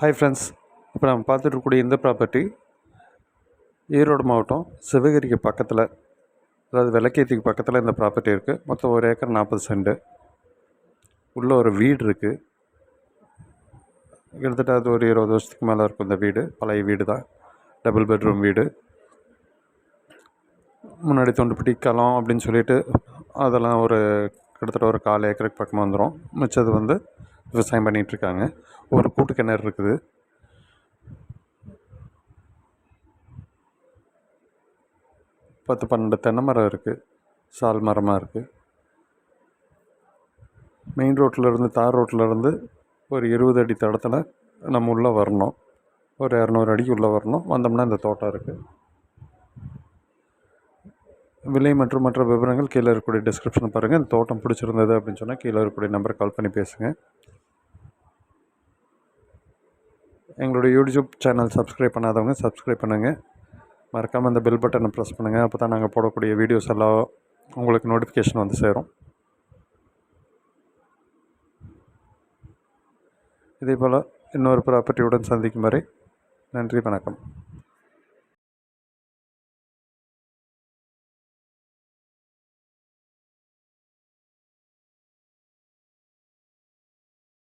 Hi friends இப்போ நம்ம பார்த்துட்டு இருக்கக்கூடிய இந்த ப்ராப்பர்ட்டி ஈரோடு மாவட்டம் சிவகிரிக்கு பக்கத்தில் அதாவது விளக்கேத்திக்கு பக்கத்தில் இந்த ப்ராப்பர்ட்டி இருக்குது மொத்தம் ஒரு ஏக்கர் நாற்பது சென்ட். உள்ளே ஒரு வீடு இருக்குது கிட்டத்தட்ட அது ஒரு இருபது வருஷத்துக்கு மேலே இருக்கும் இந்த வீடு. பழைய வீடு தான் டபுள் பெட்ரூம் வீடு. முன்னாடி தொண்டுப்பிடி களம் அப்படின்னு சொல்லிட்டு அதெல்லாம் ஒரு கிட்டத்தட்ட ஒரு கால் ஏக்கருக்கு பக்கமாக வந்துடும் மிச்சது வந்து விவசாயம் பண்ணிகிட்ருக்காங்க. ஒரு கூட்டு கிணறு இருக்குது. பத்து பன்னெண்டு தென்னை மரம் இருக்குது சால் மரமாக இருக்குது மெயின் ரோட்டில் தார் ரோட்டில் இருந்து ஒரு இருபது அடி தடத்தில் நம்ம உள்ளே வரணும். ஒரு இரநூறு அடிக்கு உள்ளே வரணும். வந்தோம்னா இந்த தோட்டம் இருக்குது விலை மற்றும் மற்ற விவரங்கள் கீழே இருக்கக்கூடிய டிஸ்கிரிப்ஷன் பாருங்கள் இந்த தோட்டம் பிடிச்சிருந்தது அப்படின்னு சொன்னால் கீழே இருக்கக்கூடிய நம்பருக்கு கால் பண்ணி பேசுங்கள் எங்களுடைய யூடியூப் சேனல் சப்ஸ்கிரைப் பண்ணாதவங்க சப்ஸ்கிரைப் பண்ணுங்கள் மறக்காமல் அந்த பெல் பட்டனை ப்ரெஸ் பண்ணுங்கள் அப்போ தான் நாங்கள் போடக்கூடிய வீடியோஸ் எல்லாம் உங்களுக்கு நோட்டிஃபிகேஷன் வந்து சேரும். இதே போல் இன்னொரு ப்ராப்பர்ட்டியுடன் சந்திக்கும் வரை நன்றி வணக்கம்.